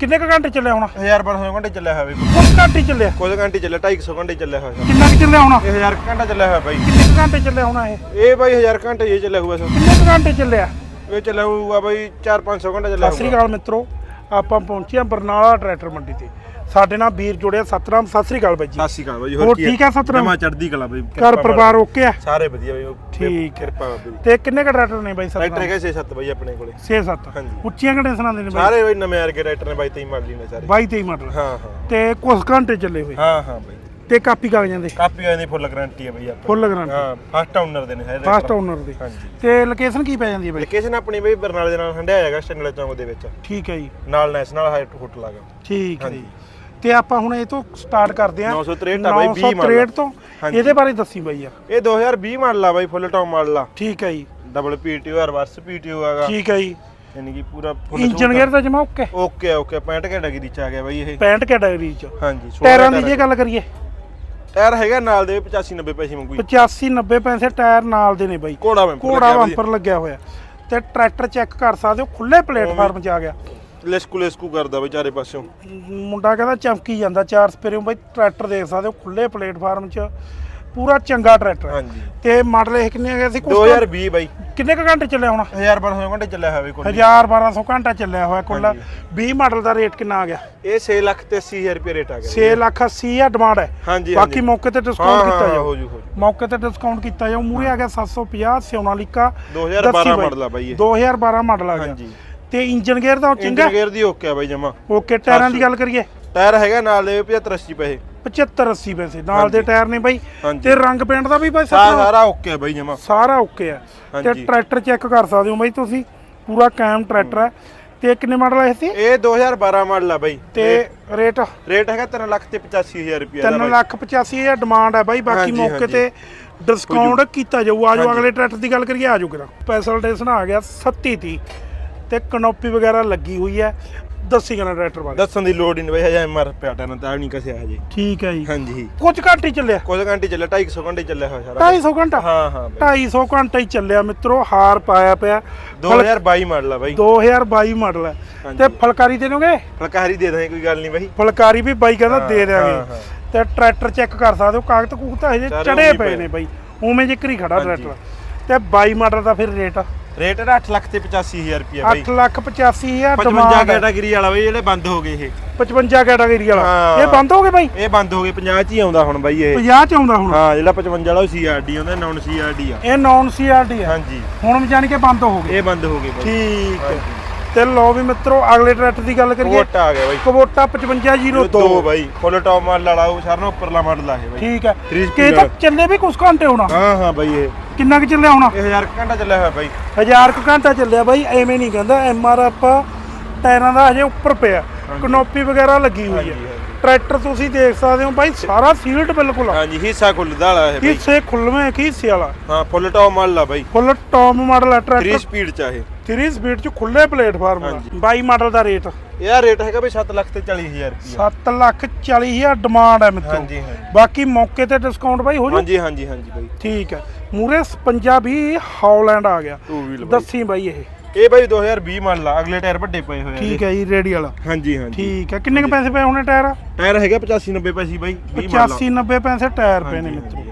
ਕਿੰਨੇ ਕੁ ਘੰਟੇ ਚੱਲਿਆ ਹੋਣਾ? 1200 ਘੰਟੇ ਚੱਲਿਆ ਹੋਇਆ ਬਈ। ਕੁਝ ਘੰਟੇ ਚੱਲਿਆ? ਕੁਝ ਘੰਟੇ ਚੱਲਿਆ 250 ਘੰਟੇ ਚੱਲਿਆ ਹੋਇਆ। ਕਿੰਨਾ ਕੁ ਚੱਲਿਆ ਹੋਣਾ? ਇਹ 1000 ਘੰਟਾ ਚੱਲਿਆ ਹੋਇਆ ਬਾਈ। ਕਿੰਨੇ ਕੁ ਘੰਟੇ ਚੱਲਿਆ ਹੋਣਾ ਇਹ? ਇਹ ਬਾਈ 1000 ਘੰਟੇ ਇਹ ਚੱਲਿਆ ਹੋਇਆ ਸੋ ਕਿੰਨੇ ਕੁ ਘੰਟੇ ਚੱਲਿਆ? ਇਹ ਚੱਲਿਆ ਹੋਊਗਾ ਬਾਈ 4-500 ਘੰਟਾ ਚੱਲਿਆ ਸਤਿ ਸ੍ਰੀ ਹੋਊਗਾ। ਅਕਾਲ ਮਿੱਤਰੋ ਆਪਾਂ ਪਹੁੰਚੇ ਹਾਂ ਬਰਨਾਲਾ ਟਰੈਕਟਰ ਮੰਡੀ ਤੇ। ਸਾਡੇ ਨਾਲ ਵੀਰ ਜੁੜਿਆ ਸਤਨਾਮ ਸਤਿ ਸ੍ਰੀ ਅਕਾਲ ਬਾਈ ਜੀ। ਸਤਿ ਸ਼੍ਰੀ ਅਕਾਲ ਬਾਈ ਹੋਰ ਠੀਕ ਹੈ ਸਤਨਾਮ? ਜਮਾ ਚੜਦੀ ਕਲਾ ਬਾਈ ਘਰ ਪਰਿਵਾਰ ਓਕੇ ਆ ਸਾਰੇ ਵਧੀਆ ਬਾਈ ਠੀਕ ਹੈ। ਕਿਰਪਾ ਬਾਈ। ਤੇ ਕਿੰਨੇ ਕੁ ਟਰੈਕਟਰ ਨੇ ਬਾਈ ਟਰੈਕਟਰ ਸਤਨਾਮ ਹੈਗਾ 6-7 ਬਾਈ ਆਪਣੇ ਕੋਲੇ। 6-7 ਹਾਂਜੀ। ਉੱਚੀਆਂ ਕੰਡੀਸ਼ਨਾਂ ਦੇ ਨੇ ਬਾਈ? ਸਾਰੇ ਬਾਈ ਨਵੇਂ ਆਰਗੇ ਟਰੈਕਟਰ ਨੇ ਬਾਈ ਤੇਈ ਮਾਡਲ ਨੇ ਸਾਰੇ। 22 23 ਮਾਡਲ। ਹਾਂ ਹਾਂ। ਤੇ ਕੁਝ ਘੰਟੇ ਚੱਲੇ ਹੋਏ। ਹਾਂ ਹਾਂ ਬਾਈ। ਤੇ ਕਾਪੀ ਕਾਗਜ਼ਾਂ ਦੇ? ਕਾਪੀ ਆਏ ਦੀ ਫੁੱਲ ਗਾਰੰਟੀ ਹੈ ਬਾਈ ਆਪਾਂ ਫੁੱਲ ਗਰੰਟੀ ਹਾਂ ਫਸਟ ਓਨਰ ਦੇ ਨੇ ਸਾਰੇ ਫਾਸਟ ਓਨਰ ਦੇ। ਹਾਂਜੀ। ਤੇ ਲੋਕੇਸ਼ਨ ਕੀ ਪੈ ਜਾਂਦੀ ਹੈ ਬਾਈ? ਲੋਕੇਸ਼ਨ ਆਪਣੀ ਬਾਈ ਬਰਨਾਲੇ ਦੇ ਨਾਲ ਹੰਡਿਆ ਹੈਗਾ ਸਟੰਗਲੇ ਚੌਂਕ ਦੇ ਵਿੱਚ। ਠੀਕ ਹੈ ਜੀ। ਨਾਲ ਨੈਸ਼ਨਲ ਹਾਈਟ ਹੋਟਲ ਆਗਾ ਠੀਕ ਹੈ ਜੀ। ਤੇ ਆਪਾਂ ਹੁਣ ਇਹ ਤੋਂ ਸਟਾਰਟ ਕਰਦੇ ਹਾਂ। 963 ਆ ਬਾਈ, 20 ਮਾਡਲ 963 ਤੋਂ। ਇਹਦੇ ਬਾਰੇ ਦੱਸੀ ਬਾਈ ਯਾਰ ਇਹ 2020 ਮਾਡਲ ਆ ਬਾਈ ਫੁੱਲ ਟੌਪ ਮਾਡਲ ਆ ਠੀਕ ਹੈ ਜੀ। ਡਬਲ ਪੀਟੀਓ ਰਿਵਰਸ ਪੀਟੀਓ ਆਗਾ। ਠੀਕ ਹੈ ਜੀ। ਯਾਨੀ ਕਿ ਪੂਰਾ full ਇੰਜਨ। ਗੇਅਰ ਤਾਂ ਜਮਾ ਓਕੇ ਓਕੇ ਓਕੇ 65 ਕੈਟਾਗਰੀ ਚ ਆ ਗਿਆ ਬਾਈ ਇਹ। 65 ਕੈਟਾਗਰੀ ਚ। ਹਾਂਜੀ ਟਾਇਰਾਂ ਦੀ ਜੇ ਗੱਲ ਕਰੀਏ। ਟਾਇਰ ਹੈਗਾ ਨਾਲ ਦੇ 85 90 ਪੈਸੇ ਮੰਗੂ 85 90 ਪੈਸੇ ਟਾਇਰ ਨਾਲ ਦੇ ਨੇ ਬਾਈ। ਘੋੜਾ ਬੰਪਰ ਲੱਗਿਆ ਹੋਇਆ। ਤੇ ਟਰੈਕਟਰ ਚੈੱਕ ਕਰ ਸਕਦੇ ਹੋ ਖੁੱਲੇ ਪਲੇਟਫਾਰਮ 'ਚ ਆ ਗਿਆ। ਲੈਸਕੂ ਲੈਸਕੂ ਕਰਦਾ ਬਈ ਚਾਰੇ ਪਾਸਿਓਂ। ਮੁੰਡਾ ਕਹਿੰਦਾ ਚਮਕੀ ਜਾਂਦਾ ਚਾਰ ਸਪੇਰਿਓਂ ਬਾਈ ਟਰੈਕਟਰ ਦੇਖ ਸਕਦੇ ਹੋ ਖੁੱਲੇ ਪਲੇਟਫਾਰਮ 'ਚ ਪੂਰਾ ਚੰਗਾ ਟਰੈਕਟਰ ਹੈ। ਹਾਂਜੀ। ਤੇ ਮਾਡਲ ਇਹ ਕਿੰਨੇ ਆ ਗਏ ਸੀ? ਕੁਛ 2020 ਬਾਈ। ਕਿੰਨੇ ਕੁ ਘੰਟੇ ਚੱਲਿਆ ਹੋਣਾ? 1200 ਘੰਟੇ ਚੱਲਿਆ ਹੋਇਆ ਬਈ ਕੋਲ। 1000 1200 ਘੰਟਾ ਚੱਲਿਆ ਹੋਇਆ ਕੁੱਲ। ਹਾਂਜੀ। 20 ਮਾਡਲ ਦਾ ਰੇਟ ਕਿੰਨਾ ਆ ਗਿਆ? ਇਹ 6 ਲੱਖ ਤੇ 80000 ਰੁਪਏ ਰੇਟ ਆ ਗਿਆ। 6 ਲੱਖ 80 ਆ ਡਿਮਾਂਡ ਹੈ। ਹਾਂਜੀ ਬਾਕੀ ਮੌਕੇ ਤੇ ਹਾਂ ਡਿਸਕਾਊਂਟ ਕੀਤਾ ਹਾਂ ਜਾਊ ਹੋ ਜੂ ਹੋ ਜੂ। ਮੌਕੇ ਤੇ ਡਿਸਕਾਊਂਟ ਕੀਤਾ ਜਾਊ ਮੂਰੇ ਆ ਗਿਆ 750 ਸੋਨਾਲੀਕਾ 2012 ਦੱਸੀ ਬਾਈ। ਆ ਬਾਈ ਇਹ। 2012 ਮਾਡਲ ਆ ਗਿਆ। ਹਾਂਜੀ। ਤੇ ਇੰਜਨ ਗੇਅਰ ਦਾ ਚੰਗਾ ਇੰਜਨ ਗੇਅਰ ਦੀ ਓਕੇ ਆ ਬਾਈ ਜਮਾ। ਓਕੇ ਟਾਇਰਾਂ ਦੀ ਗੱਲ ਕਰੀਏ। ਟਾਇਰ ਹੈਗਾ ਨਾਲ ਦੇ 75 80 ਪੈਸੇ। 75 80 ਪੈਸੇ ਨਾਲ ਦੇ। ਟਾਇਰ ਨੇ ਬਾਈ। ਹਾਂਜੀ। ਤੇ ਰੰਗ ਪੇਂਟ ਦਾ ਵੀ ਬਾਈ ਸਾਰਾ ਸਾਰਾ ਸਾਰਾ ਓਕੇ ਆ ਬਾਈ ਜਮਾ। ਸਾਰਾ ਓਕੇ ਆ। ਤੇ ਹਾਂਜੀ। ਟਰੈਕਟਰ ਚੈੱਕ ਕਰ ਸਕਦੇ ਹੋ ਬਾਈ ਤੁਸੀਂ। ਪੂਰਾ ਕਾਇਮ ਟਰੈਕਟਰ ਹੈ। ਤੇ ਕਿੰਨੇ ਮਾਡਲ ਆਏ ਸੀ? ਇਹ 2012 ਮਾਡਲ ਆ ਬਾਈ। ਤੇ ਰੇਟ? ਰੇਟ ਹੈਗਾ 3 ਲੱਖ ਤੇ 85000 ਰੁਪਏ ਦਾ 3 ਬਾਈ। ਲੱਖ 85 ਹਜ਼ਾਰ ਡਿਮਾਂਡ ਹੈ ਬਾਈ। ਬਾਕੀ ਹਾਂਜੀ, ਮੌਕੇ ਹਾਂਜੀ। ਤੇ ਡਿਸਕਾਊਂਟ ਕੀਤਾ ਜਾਊ। ਆਜੋ ਹਾਂਜੀ। ਅਗਲੇ ਟਰੈਕਟਰ ਦੀ ਗੱਲ ਕਰੀਏ ਆਜੋ ਕਰਾ ਸਪੈਸ਼ਲ ਆ ਗਿਆ 37 30 ਤੇ ਕਨੋਪੀ ਵਗੈਰਾ ਲੱਗੀ ਹੋਈ ਹੈ। ਦੱਸੀ ਕਰਾ ਟਰੈਕਟਰ ਬਾਰੇ। ਦੱਸਣ ਦੀ ਲੋੜ ਹੀ ਨਹੀਂ ਬਾਈ ਹਜੇ ਐਮਆਰ ਪਿਆ ਟਾਂ ਤਾਂ ਨਹੀਂ ਕਸਿਆ ਹਜੇ ਠੀਕ ਹੈ ਜੀ। ਹਾਂਜੀ। ਕੁਝ ਘੱਟ ਹੀ ਚੱਲਿਆ। ਕੁਝ ਘੰਟੇ ਚੱਲਿਆ 250 ਘੰਟੇ ਚੱਲਿਆ ਹੋਇਆ ਸਾਰਾ। 250 ਘੰਟਾ? ਹਾਂ ਹਾਂ ਬਾਈ। 250 ਘੰਟਾ ਹੀ ਚੱਲਿਆ ਮਿੱਤਰੋ ਹਾਰ ਪਾਇਆ ਪਿਆ। 2022 ਮਾਡਲ ਆ ਬਾਈ। 2022 ਮਾਡਲ ਹੈ। ਤੇ ਫਲਕਾਰੀ ਦੇ ਦੋਗੇ ਫਲਕਾਰੀ ਦੇ ਦਾਂਗੇ ਕੋਈ ਗੱਲ ਨਹੀਂ ਬਾਈ। ਫਲਕਾਰੀ ਵੀ ਬਾਈ ਕਹਿੰਦਾ ਦੇ ਹਾਂ। ਤੇ ਟਰੈਕਟਰ ਚੈੱਕ ਕਰ ਸਕਦੇ ਹੋ ਕਾਗਜ਼ ਕੂਗਜ਼ ਤਾਂ ਹਜੇ ਚੜੇ ਪਏ ਨੇ ਬਾਈ। ਉਵੇਂ ਜਿਕਰ ਹੀ ਖੜਾ। ਟਰੈਕਟਰ। ਤੇ 22 ਮਾਡਲ ਦਾ ਫਿਰ ਰੇਟ? ਰੇਟ ਇਹਦਾ 8 ਲੱਖ ਤੇ 85000 ਰੁਪਏ ਬਾਈ। 8 ਲੱਖ 85 ਹਜ਼ਾਰ 55 ਡਿਮਾਂਡ ਹੈ। ਕੈਟਾਗਰੀ ਵਾਲਾ ਬਾਈ ਜਿਹੜੇ ਬੰਦ ਹੋ ਗਏ ਇਹ। 55 ਕੈਟਾਗਰੀ ਵਾਲਾ। ਹਾਂ। ਇਹ ਬੰਦ ਹੋ ਗਏ ਬਾਈ? ਇਹ ਬੰਦ ਹੋ ਗਏ 50 ਚ ਹੀ ਆਉਂਦਾ ਹੁਣ ਬਾਈ ਇਹ। 50 ਚ ਆਉਂਦਾ ਹੁਣ? ਹਾਂ ਜਿਹੜਾ 55 ਵਾਲਾ ਉਹ ਸੀਆਰਡੀ ਆਉਂਦਾ ਨਾਨ ਸੀਆਰਡੀ ਆ। ਇਹ ਨੌਨ ਸੀਆਰਡੀ ਹੈ ਹਾਂਜੀ। ਹੁਣ ਜਾਣ ਕੇ ਬੰਦ ਹੋ ਗਏ। ਇਹ ਬੰਦ ਹੋ ਗਏ ਬਾਈ। ਠੀਕ ਹੈ। ਤੇ ਲੋ ਵੀ ਮਿੱਤਰੋ ਅਗਲੇ ਟਰੈਕਟਰ ਦੀ ਗੱਲ ਕਰੀਏ। ਕੋਟਾ ਆ ਗਿਆ ਬਾਈ। ਕਵੋਟਾ 5502 ਦੋ ਬਾਈ। ਫੁੱਲ ਟੌਪ ਮਾਡਲ ਵਾਲਾ ਉਹ ਸਾਰਿਆਂ ਨੂੰ ਉੱਪਰਲਾ ਮਾਡਲ ਆ ਇਹ ਬਾਈ। ਠੀਕ ਹੈ। ਕਿ speed ਤਾਂ। ਚੱਲੇ ਵੀ ਕੁਝ ਘੰਟੇ ਹੋਣਾ। ਹਾਂ ਹਾਂ ਬਾਈ ਇਹ। ਕਿੰਨਾ ਕੁ ਚੱਲਿਆ ਹੋਣਾ? ਇਹ 1000 ਘੰਟਾ ਚੱਲਿਆ ਹੋਇਆ ਬਾਈ। ਹਜ਼ਾਰ ਕੁ ਘੰਟਾ ਚੱਲਿਆ ਬਾਈ ਐਵੇਂ ਨਹੀਂ ਕਹਿੰਦਾ ਐਮ ਆਰ ਐਫ ਟਾਇਰਾਂ ਦਾ ਹਜੇ ਉੱਪਰ ਪਿਆ ਕਨੋਪੀ ਵਗੈਰਾ ਲੱਗੀ ਹੋਈ ਹੈ। ਟਰੈਕਟਰ ਤੁਸੀਂ ਦੇਖ ਸਕਦੇ ਹੋ ਬਾਈ ਸਾਰਾ ਸੀਲਡ ਬਿਲਕੁਲ ਆ। ਹਾਂਜੀ ਹਿੱਸਾ ਖੁੱਲਦਾ ਵਾਲਾ ਇਹ ਬਾਈ। ਹਿੱਸੇ ਖੁੱਲਵੇਂ ਕਿ ਹਿੱਸੇ ਵਾਲਾ। ਹਾਂ ਫੁੱਲ ਟੌਪ ਮਾਡਲ ਆ ਬਾਈ। ਫੁੱਲ ਟੌਪ ਮਾਡਲ ਹੈ 3 ਟਰੈਕਟਰ ਸਪੀਡ ਚ ਆ ਇਹ। 3 ਸਪੀਡ ਚ ਖੁੱਲੇ ਪਲੇਟਫਾਰਮ ਹਾਂਜੀ। 22 ਮਾਡਲ ਦਾ ਰੇਟ ਇਹਦਾ ਰੇਟ ਹੈਗਾ ਬਈ 7 ਲੱਖ ਤੇ 40000 ਰੁਪਏ 7 ਲੱਖ 40 ਹਜ਼ਾਰ ਡਿਮਾਂਡ ਹੈ ਮਿੱਤਰੋ। ਹਾਂਜੀ ਹਾਂਜੀ। ਬਾਕੀ ਮੌਕੇ ਤੇ ਡਿਸਕਾਊਂਟ ਬਾਈ ਹੋ ਜੂ? ਹਾਂਜੀ ਹਾਂਜੀ ਹਾਂਜੀ ਬਾਈ। ਠੀਕ ਹੈ ਮੂਰੇ 55 ਵੀ ਹਾਲੈਂਡ ਆ ਗਿਆ। ਦੱਸੀ ਬਾਈ ਇਹ। ਇਹ ਬਾਈ 2020 ਮਾਡਲ ਆ ਅਗਲੇ ਟਾਇਰ ਵੱਡੇ ਪਏ ਹੋਏ ਆ ਠੀਕ ਹੈ ਜੀ ਰੇਡੀ ਵਾਲਾ। ਹਾਂਜੀ ਹਾਂਜੀ। ਠੀਕ ਹੈ ਕਿੰਨੇ ਕੁ ਪੈਸੇ ਪਏ ਹੋਣੇ ਟਾਇਰ? ਟਾਇਰ ਹੈਗਾ 85 90 ਪੈਸੇ ਬਾਈ 20 ਮਾਡਲ 85 90 ਪੈਸੇ ਟਾਇਰ ਪਏ ਨੇ ਮਿੱਤਰੋ।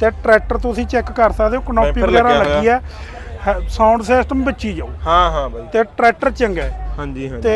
ਤੇ ਟਰੈਕਟਰ ਤੁਸੀਂ ਚੈੱਕ ਕਰ ਸਕਦੇ ਹੋ ਕਨੋਪੀ ਵਗੈਰਾ ਲੱਗੀ ਹੈ ਸਾਊਂਡ ਸਿਸਟਮ ਵਿੱਚ ਹੀ ਜਾਊ। ਹਾਂ ਹਾਂ ਬਾਈ। ਤੇ ਟਰੈਕਟਰ ਚੰਗਾ ਹੈ। ਹਾਂਜੀ ਹਾਂਜੀ। ਤੇ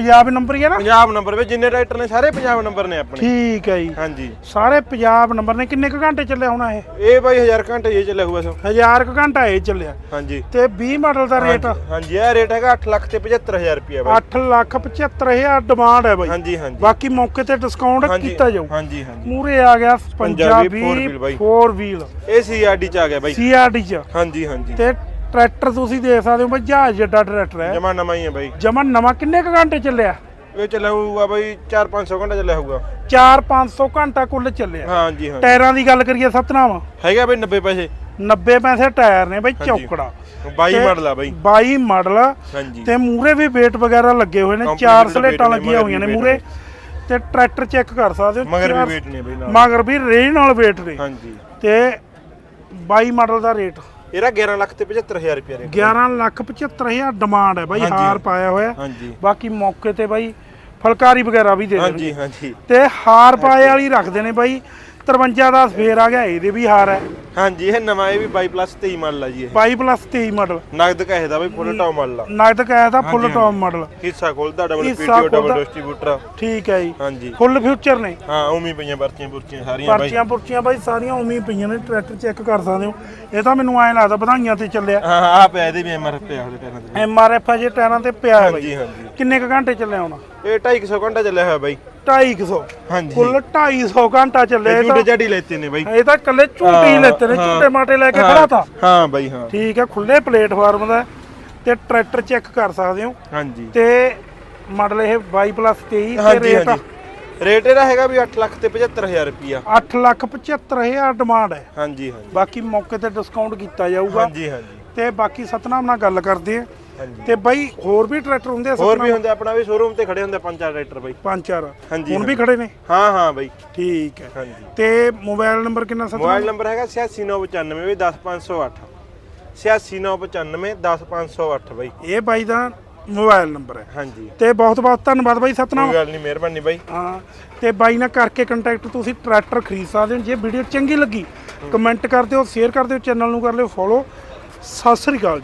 ਪੰਜਾਬ ਨੰਬਰ ਹੀ ਹੈ ਨਾ? ਪੰਜਾਬ ਨੰਬਰ ਵਿੱਚ ਜਿੰਨੇ ਟਰੈਕਟਰ ਨੇ ਸਾਰੇ ਪੰਜਾਬ ਨੰਬਰ ਨੇ ਆਪਣੇ। ਠੀਕ ਹੈ ਜੀ। ਹਾਂਜੀ। ਸਾਰੇ ਪੰਜਾਬ ਨੰਬਰ ਨੇ। ਕਿੰਨੇ ਕੁ ਘੰਟੇ ਚੱਲਿਆ ਹੋਣਾ ਇਹ? ਇਹ ਬਾਈ 1000 ਘੰਟੇ ਇਹ ਚੱਲਿਆ ਹੋਊਗਾ ਸੋ ਹਜ਼ਾਰ ਕੁ ਘੰਟਾ ਇਹ ਚੱਲਿਆ। ਹਾਂਜੀ। ਤੇ 20 ਮਾਡਲ ਦਾ ਰੇਟ ਹਾਂਜੀ, ਇਹ ਰੇਟ ਹੈਗਾ 8 ਲੱਖ ਤੇ 75000 ਰੁਪਏ ਬਾਈ। 8 ਲੱਖ 75000 ਡਿਮਾਂਡ ਹੈ ਬਾਈ। ਹਾਂਜੀ ਹਾਂਜੀ। ਬਾਕੀ ਮੌਕੇ ਤੇ ਡਿਸਕਾਊਂਟ ਕੀਤਾ ਜਾਊ। ਹਾਂਜੀ ਹਾਂਜੀ। ਮੂਰੇ ਆ ਗਿਆ ਪੰਜਾਬੀ four wheel ਬਾਈ। 4 ਵੀਲ ਇਹ ਸੀਆਰਡੀ ਚ ਆ ਗਿਆ ਬਾਈ। ਸੀਆਰਡੀ ਚ। ਹਾਂਜੀ ਹਾਂਜੀ। ਤੇ ਟਰੈਕਟਰ ਤੁਸੀਂ ਦੇਖ ਸਕਦੇ ਹੋ ਬਈ ਜਹਾਜ਼ ਜਿੱਡਾ ਟਰੈਕਟਰ ਹੈ। ਜਮਾ ਨਵਾਂ ਹੀ ਹੈ ਬਾਈ। ਜਮਨ ਨਵਾਂ ਕਿੰਨੇ ਕੁ ਘੰਟੇ ਚੱਲਿਆ? ਇਹ ਚੱਲਿਆ ਹੋਊਗਾ ਬਾਈ 4-500 ਘੰਟਾ ਚੱਲਿਆ ਹੋਊਗਾ। 4-500 ਘੰਟਾ ਕੁੱਲ ਚੱਲਿਆ। ਹਾਂਜੀ ਹਾਂ ਟਾਇਰਾਂ ਦੀ ਗੱਲ ਕਰੀਏ ਸਤਨਾਮ। ਹੈਗਾ ਬਾਈ 90 ਪੈਸੇ। 90 ਪੈਸੇ ਟਾਇਰ ਨੇ ਬਈ। ਚੌਕੜਾ। 22 ਤੇ ਮਾਡਲ ਆ ਬਾਈ। 22 ਮਾਡਲ। ਹਾਂਜੀ। ਤੇ ਮੂਰੇ ਵੀ ਵੇਟ ਵਗੈਰਾ ਲੱਗੇ ਹੋਏ ਨੇ ਚਾਰ weight ਸਲੇਟਾਂ ਲੱਗੀਆਂ ਹੋਈਆਂ ਨੇ ਮੂਰੇ weight ਤੇ ਟਰੈਕਟਰ ਚੈੱਕ ਕਰ ਸਕਦੇ ਹੋ ਮਗਰ ਵੀ ਵੇਟ ਨੇ ਬਾਈ ਨਾਲ। ਮਗਰ ਵੀ ਰੇਂਜ ਨਾਲ ਵੇਟ ਨੇ। ਹਾਂਜੀ। ਤੇ 22 ਮਾਡਲ ਦਾ ਰੇਟ ਇਹਦਾ 11 ਲੱਖ ਤੇ 75000 ਰੁਪਏ ਰੇਟ 11 ਲੱਖ 75000 ਡਿਮਾਂਡ ਹੈ ਬਾਈ ਹਾਂਜੀ। ਹਾਰ ਪਾਇਆ ਹੋਇਆ। ਹਾਂਜੀ। ਬਾਕੀ ਮੌਕੇ ਤੇ ਬਾਈ ਫਲਕਾਰੀ ਵਗੈਰਾ ਵੀ ਦੇ ਦੇਣਗੇ। ਹਾਂਜੀ। ਹਾਂਜੀ ਤੇ ਹਾਰ ਪਾਏ ਵਾਲੀ ਰੱਖਦੇ ਨੇ ਬਾਈ। 53 ਦਾ ਫੇਰ ਆ ਗਿਆ ਇਹਦੇ ਵੀ ਹਾਰ ਹੈ। ਹਾਂਜੀ ਇਹ ਨਵਾਂ ਇਹ ਵੀ 22 ਪਲੱਸ 23 ਮਾਡਲ ਆ ਜੀ ਇਹ। 22 ਪਲੱਸ 23 ਮਾਡਲ ਨਗਦ ਕਹੇ ਦਾ ਬਈ ਫੁੱਲ ਟਾਪ ਮਾਡਲ ਆ। ਨਗਦ ਕਹਿਆ ਤਾਂ ਫੁੱਲ ਟੌਪ ਮਾਡਲ ਹਿੱਸਾ ਖੋਲਦਾ ਡਬਲ ਪੀਟੀਓ ਡਬਲ। ਡਿਸਟ੍ਰੀਬਿਊਟਰ ਠੀਕ ਹੈ ਜੀ। ਹਾਂਜੀ। ਫੁੱਲ ਫਿਊਚਰ ਨੇ। ਹਾਂ ਉਮੀ ਪਈਆਂ ਪਰਚੀਆਂ ਪੁਰਚੀਆਂ ਸਾਰੀਆਂ ਬਾਈ। ਪਰਚੀਆਂ ਪੁਰਚੀਆਂ ਬਾਈ ਸਾਰੀਆਂ ਹੀ ਪਈਆਂ ਨੇ ਟਰੈਕਟਰ ਚੈੱਕ ਕਰ ਸਕਦੇ ਹੋ। ਇਹ ਤਾਂ ਮੈਨੂੰ ਐਂ ਲੱਗਦਾ ਵਧਾਈਆਂ ਤੇ ਚੱਲਿਆ। ਹਾਂ ਆ ਪਿਆ ਇਹਦੇ ਵੀ ਐਮਆਰ ਪਿਆ ਉਹਦੇ ਟਾਇਰਾਂ ਤੇ। ਐਮ ਆਰ ਐਫ ਅਜੇ ਟਾਇਰਾਂ ਤੇ ਪਿਆ ਹੈ ਹਾਂਜੀ ਹਾਂਜੀ। ਕਿੰਨੇ ਕ ਘੰਟੇ ਚੱਲਿਆ ਹੋਣਾ? ਇਹ 250 ਘੰਟਾ ਚੱਲਿਆ ਹੋਇਆ ਬਾਈ। 250 ਹਾਂਜੀ। ਫੁੱਲ 250 ਘੰਟਾ ਚੱਲਿਆ ਇਹ ਝੂਟੇ ਤਾਂ। ਝਾੜੀ ਲੈਤੇ ਨੇ ਬਾਈ। ਇਹ ਤਾਂ ਕੱਲੇ ਝੂਟੇ ਹੀ ਲੈਤੇ ਨੇ ਹਾਂ, ਝੂਟੇ ਮਾਟੇ ਲੈ ਕੇ ਹਾਂ, ਖੜਾ ਤਾ। ਹਾਂ ਬਾਈ ਹਾਂ। ਠੀਕ ਹੈ ਖੁੱਲੇ ਪਲੇਟਫਾਰਮ ਦਾ ਤੇ ਟਰੈਕਟਰ ਚੈੱਕ ਕਰ ਸਕਦੇ ਹੋ। ਹਾਂਜੀ। ਤੇ ਮਾਡਲ ਇਹ 22 ਪਲੱਸ 23 ਤੇ ਹਾਂਜੀ ਰੇਟ ਹਾਂਜੀ। ਰੇਟ ਇਹਦਾ ਹੈਗਾ ਵੀ 8 ਲੱਖ ਤੇ 75000 ਰੁਪਿਆ 8 ਲੱਖ 75000 ਡਿਮਾਂਡ ਹੈ। ਹਾਂਜੀ ਹਾਂਜੀ। ਬਾਕੀ ਮੌਕੇ ਤੇ ਡਿਸਕਾਊਂਟ ਕੀਤਾ ਜਾਊਗਾ। ਹਾਂਜੀ ਹਾਂਜੀ। ਤੇ ਬਾਕੀ ਸਤਨਾਮ ਨਾਲ ਗੱਲ ਕਰਦੇ ਆ ਤੇ ਬਾਈ ਹੋਰ ਵੀ ਟਰੈਕਟਰ ਹੁੰਦੇ ਆ ਹੋਰ ਵੀ ਹੁੰਦੇ ਆਪਣਾ ਵੀ ਸ਼ੋਰੂਮ ਤੇ ਖੜੇ ਹੁੰਦੇ ਪੰਜ ਚਾਰ ਟਰੈਕਟਰ ਬਾਈ। ਪੰਜ ਚਾਰ। ਹਾਂਜੀ, ਹੁਣ ਵੀ। ਖੜੇ ਨੇ? ਹਾਂ ਹਾਂ ਬਾਈ। ਠੀਕ ਹੈ। ਹਾਂਜੀ। ਤੇ ਮੋਬਾਈਲ ਨੰਬਰ ਕਿੰਨਾ ਮੋਬਾਈਲ ਸਤਨਾਮ ਨੰਬਰ ਹੈਗਾ 8695 ਵੀ 10508 8695 10508 ਬਾਈ। ਇਹ ਬਾਈ ਦਾ ਮੋਬਾਈਲ ਨੰਬਰ ਹੈ। ਹਾਂਜੀ। ਤੇ ਬਹੁਤ ਬਹੁਤ ਧੰਨਵਾਦ ਬਾਈ ਸਤਨਾਮ। ਕੋਈ ਗੱਲ ਨਹੀਂ ਮਿਹਰਬਾਨੀ ਬਾਈ। ਹਾਂ ਤੇ ਬਾਈ ਨਾਲ ਕਰਕੇ ਕੰਟੈਕਟ ਤੁਸੀਂ ਟਰੈਕਟਰ ਖਰੀਦ ਸਕਦੇ ਹੋ। ਜੇ ਵੀਡੀਓ ਚੰਗੀ ਲੱਗੀ ਕਮੈਂਟ ਕਰ ਦਿਓ ਸ਼ੇਅਰ ਕਰ ਦਿਓ ਚੈਨਲ ਨੂੰ ਕਰ ਲਿਓ ਫੋਲੋ ਸਤਿ ਸ੍ਰੀ ਅਕਾਲ ਜੀ।